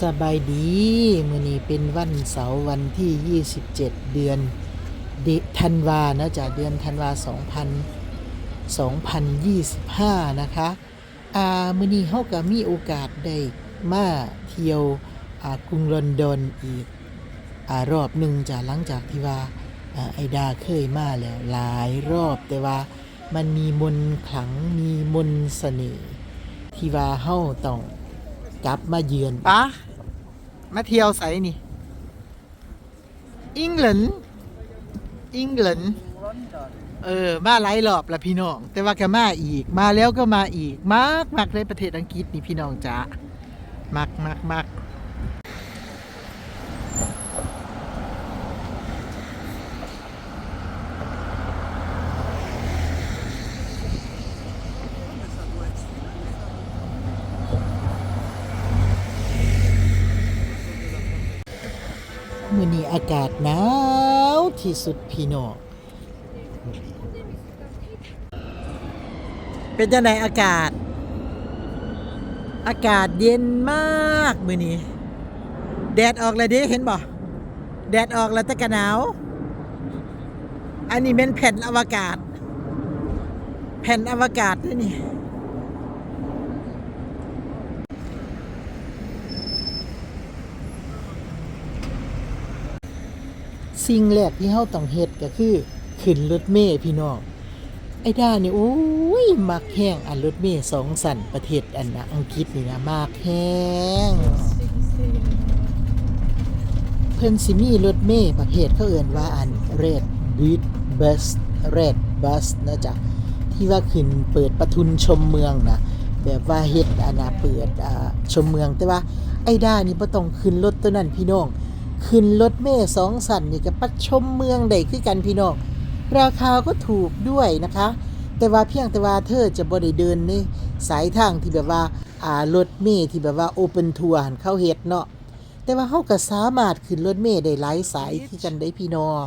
สบายดีมื้อนี้เป็นวันเสาร์วันที่ 27 เดือนเดธันวานะจ๊ะเดือนธันวา2000 2025 นะคะอ่ามื้อนี้เฮาก็มีโอกาสได้มาเที่ยวอ่ากรุงลอนดอนอีกอ่ารอบหนึ่งจ้ะหลังจากที่ว่าอไอดาเคยมาแล้วหลายรอบแต่ว่ามันมีมนขลังมีมนเสน่ห์ที่ว่าเฮาต้องกลับมาเยือนปะ มาเที่ยวไสนี่อังกฤษอังกฤษเออ มาหลายรอบละพี่น้อง แต่ว่าก็มาอีก มาแล้วก็มาอีก มากมากในประเทศอังกฤษนี่พี่น้องจ้ามักมักมัก มื้อนี้อากาศหนาวที่สุดพี่น้องเป็นจังไดอากาศ อากาศเย็นมากมื้อนี้แดดออกแล้วเด้เห็นบ่แดดออกแล้วแต่ก็หนาว อันนี้เป็นแผ่นอวกาศ แผ่นอวกาศด้วยนี่ สิ่งแรกที่เฮาต้องเฮ็ดก็คือขึ้นรถเมล์พี่น้องไอ้ด้านี่โอ้ยมักแห้งอันรถเมล์สองสันประเทศอันนะอังกฤษนี่นะมากแห้งเพิ่นสิมีรถเมล์ประเภทเขาเอ่นว่าอัน Red Bus Bus Red Bus นะจ๊ะที่ว่าขึ้นเปิดประทุนชมเมืองนะแบบว่าเฮ็ดอันนะเปิดอ่าชมเมืองแต่ว่าไอ้ด้านี่บ่ต้องขึ้นรถตัวนั้นพี่น้อง ขึ้นรถเมล์สองสันนี่ก็ปัดชมเมืองได้คือกันพี่น้อง ราคาก็ถูกด้วยนะคะ แต่ว่าเพียงแต่ว่าเธอจะบ่ได้เดินในสายทางที่แบบว่าอ่ารถเมล์ที่แบบว่าโอเปนทัวร์เข้าเฮ็ดเนาะแต่ว่าเฮาก็สามารถขึ้นรถเมล์ได้หลายสายที่กันได้พี่น้อง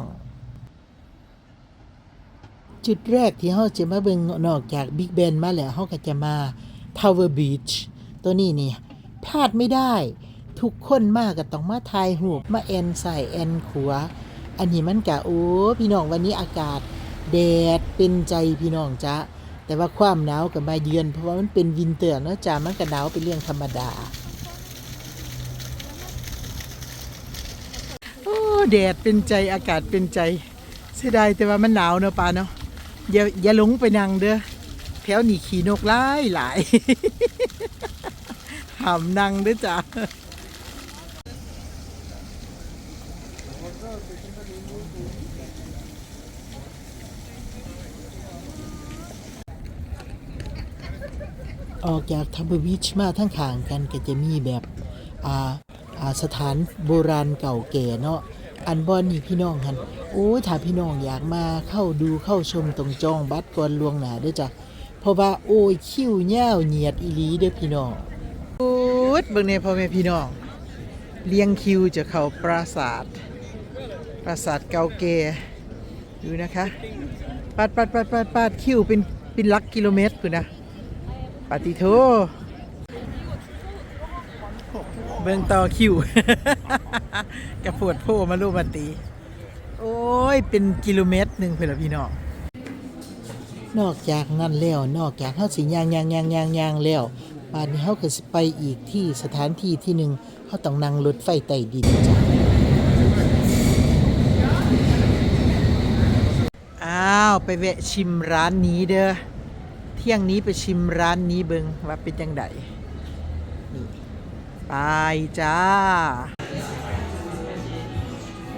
จุดแรกที่เฮาจะมาเบิ่งนอกจากบิ๊กแบนมาแล้วเฮาก็จะมา Tower Beach ตัวนี้นี่พลาดไม่ได้ ทุกคนมากก็ต้องมาถ่ายรูปมาแอนใส่แอนขวาอันนี้มันกะโอ้พี่น้องวันนี้อากาศแดดเป็นใจพี่น้องจ้ะแต่ว่าความหนาวก็มาเยือน เพราะว่ามันเป็นวินเตอร์เนาะจ้ะมันก็หนาวเป็นเรื่องธรรมดาโอ้แดดเป็นใจอากาศเป็นใจ เสียดายแต่ว่ามันหนาวเนาะปาเนาะอย่าอย่าหลงไปนั่งเด้อแถวนี้ขี่นกหลายหลายห้ามนั่งเด้อจ้ะ ออกจากทับเบอร์วิชมาทั้งข้างกันก็จะมีแบบอ่าอ่าสถานโบราณเก่าแก่เนาะอันบอนนี่พี่น้องหันโอ้ถ้าพี่น้องอยากมาเข้าดูเข้าชมตรงจองบัตรก่อนลวงหนาด้อจ้ะเพราะว่าโอ้ยคิ้วเหี่เหยียดอีหลีเด้อพี่น้องโอ้ยเบิ่งเนี่ยพ่อแม่พี่น้องเลี้ยงคิวจะเข้าปราสาท ปราสาทเก่าแก่ดูนะคะปัดปัดปัดปัดปัดคิวเป็นเป็นลักกิโลเมตรคือนะปฏิโทเบิ่งต่อคิวกระปวดโพมาลูกมาตี โอ้ย เป็นกิโลเมตรหนึ่งเพื่อนพี่น้องนอกจากนั้นแล้วนอกจากเขาสิยางยางยางยางยางแล้วป่านนี้เขาก็สิไปอีกที่สถานที่ที่หนึ่งเขาต้องนั่งรถไฟใต้ดินจ้ะ อ้าวไปแวะชิมร้านนี้เด้อเที่ยงนี้ไปชิมร้านนี้เบิงว่าเป็นจังไดนี่ไปจ้า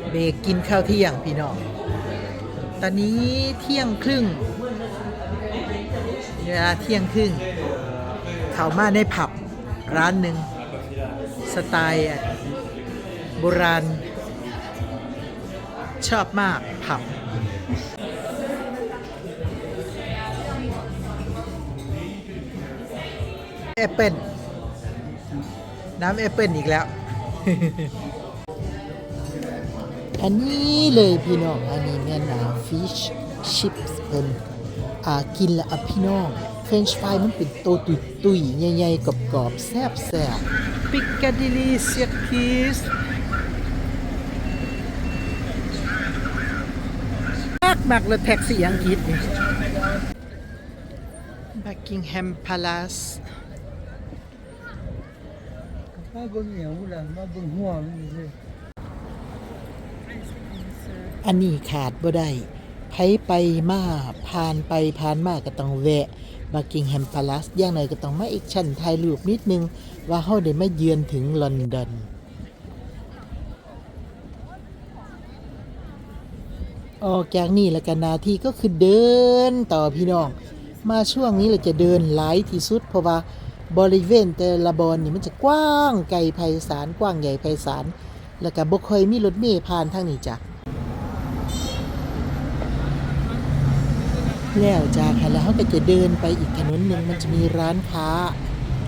เบรกกินข้าวเที่ยงพี่น้องตอนนี้เที่ยงครึ่งเวลาเที่ยงครึ่งเขามาในผับร้านหนึ่งสไตล์โบราณ ชอบมากผับ อปเปิลน้ำแอปเปิลอีกแล้ว อันนี้เลยพี่น้อง อันนี้แม่นาฟิชชิพส์เป็นอ่ากินละพี่น้องเฟรนช์ฟรายมันเป็นโตตุยตุยใหญ่ๆกรอบๆแซ่บๆ Piccadilly Circus มากมากเลยแท็กซี่อังกฤษนี่ Buckingham Palace มา เบิ่งเหนียวพุ่นล่ะมาเบิ่งหัวมันเลยอันนี้ขาดบ่ได้ไผไปมาผ่านไปผ่านมาก็ต้องแวะ Buckingham Palace อย่างไรก็ต้องมาอีกชั้นถ่ายรูปนิดนึง ว่าเฮาได้มาเยือนถึงลอนดอนออกจากนี่แล้วกันนาที่ก็คือเดินต่อพี่น้อง มาช่วงนี้เราจะเดินหลายที่สุดเพราะว่า บริเวณแต่ละบอนนี่มันจะกว้างไกลไพศาลกว้างใหญ่ไพศาลแล้วก็บ่ค่อยมีรถเมล์ผ่านทางนี้จ้ะแล้วจากหันแล้วเขาก็จะเดินไปอีกถนนหนึ่งมันจะมีร้านค้า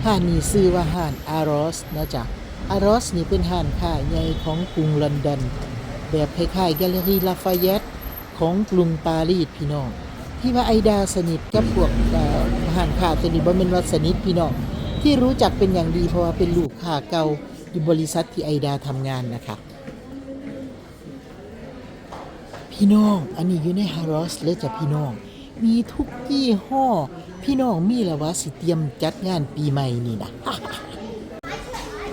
ห้านนี้ชื่อว่าห้านอารอสนะจ๊ะอารอสนี่เป็นห้านค้าใหญ่ของกรุงลอนดอนแบบคล้ายๆแกลเลอรี่ลาฟายตของกรุงปารีสพี่น้อง ที่ว่าไอดาสนิทกับพวกอ่อห้านค้าตัวนี้บ่แม่นว่าสนิทพี่น้อง ที่รู้จักเป็นอย่างดีเพราะว่าเป็นลูกค้าเก่าอยู่บริษัทที่ไอดาทำงานนะคะพี่น้องอันนี้อยู่ในฮารอสเลยจ้ะพี่น้อง มีทุกยี่ห้อ พี่น้องมีแล้วว่าสิเตรียมจัดงานปีใหม่นี่นะ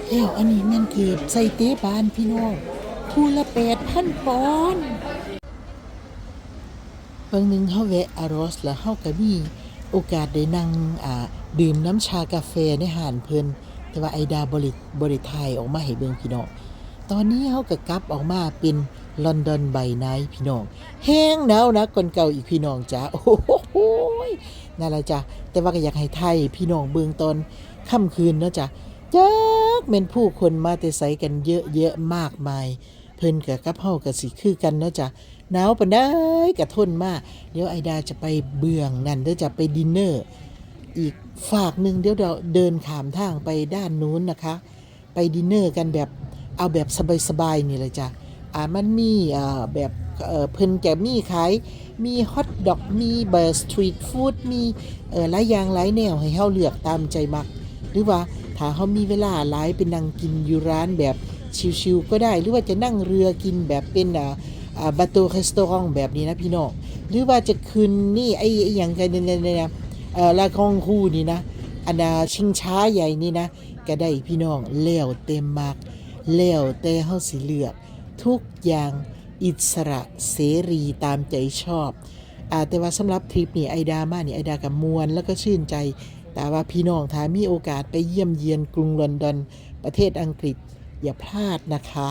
แล้วอันนี้ม่นเกือบใส่เตบานพี่น้องคู่ละแปดพันปอนด์บางหนึ่งเฮาแวะอารอสแล้วเฮาก็มี โอกาสได้นั่งดื่มน้ำชากาแฟในห้านเพลินแต่ว่าไอดาบริบริไทยออกมาให้เบิ่งพี่น้องตอนนี้เขาก็กลับออกมาเป็นลอนดอนไบไนพี่น้องแห้งหนาวนะคนเก่าอีกพี่น้องจ้าโอ้โหนั่นละจ้ะแต่ว่าก็อยากให้ไทยพี่น้องเบืองตอนค่ำคืนเนาะจ้ะจักเป็นผู้คนมาแต่ใสกันเยอะแยะมากมาย เพิ่นกับกับเฮากับสิคือกันเนาะจ้ะ หนาวปานใดก็ทนมากเดี๋ยวไอดาจะไปเบื้องนั่นเดี๋ยวจะไปดินเนอร์อีกฝากหนึ่งเดี๋ยวเราเดินขามทางไปด้านนู้นนะคะ ไปดินเนอร์กันแบบเอาแบบสบายๆนี่เลยจ้ะอ่ามันมีอ่าแบบเพิ่นจะมีขายมีฮอทดอกมีเบอร์สตรีทฟู้ดมีเออหลายอย่างหลายแนวให้เฮาเลือกตามใจมัก หรือว่าถ้าเฮามีเวลาหลายไปนั่งกินอยู่ร้านแบบชิลๆก็ได้ หรือว่าจะนั่งเรือกินแบบเป็นอ่า บาโตคาสตรองแบบนี้นะพี่น้องหรือว่าจะคืนนี่ไอ้ไอ้หยังกันเนี่ยๆเอ่อลาคองคู่นี่นะอันดาชิงช้าใหญ่นี่นะก็ได้พี่น้องแล้วเต็มมากแล้วแต่เฮาสิเลือก ทุกอย่างอิสระเสรีตามใจชอบอาแต่ว่าสำหรับทริปนี่ไอดามานี่ไอดากับมวลแล้วก็ชื่นใจ แต่ว่าพี่น้องถ้ามีโอกาสไปเยี่ยมเยียนกรุงลอนดอนประเทศอังกฤษอย่าพลาดนะคะ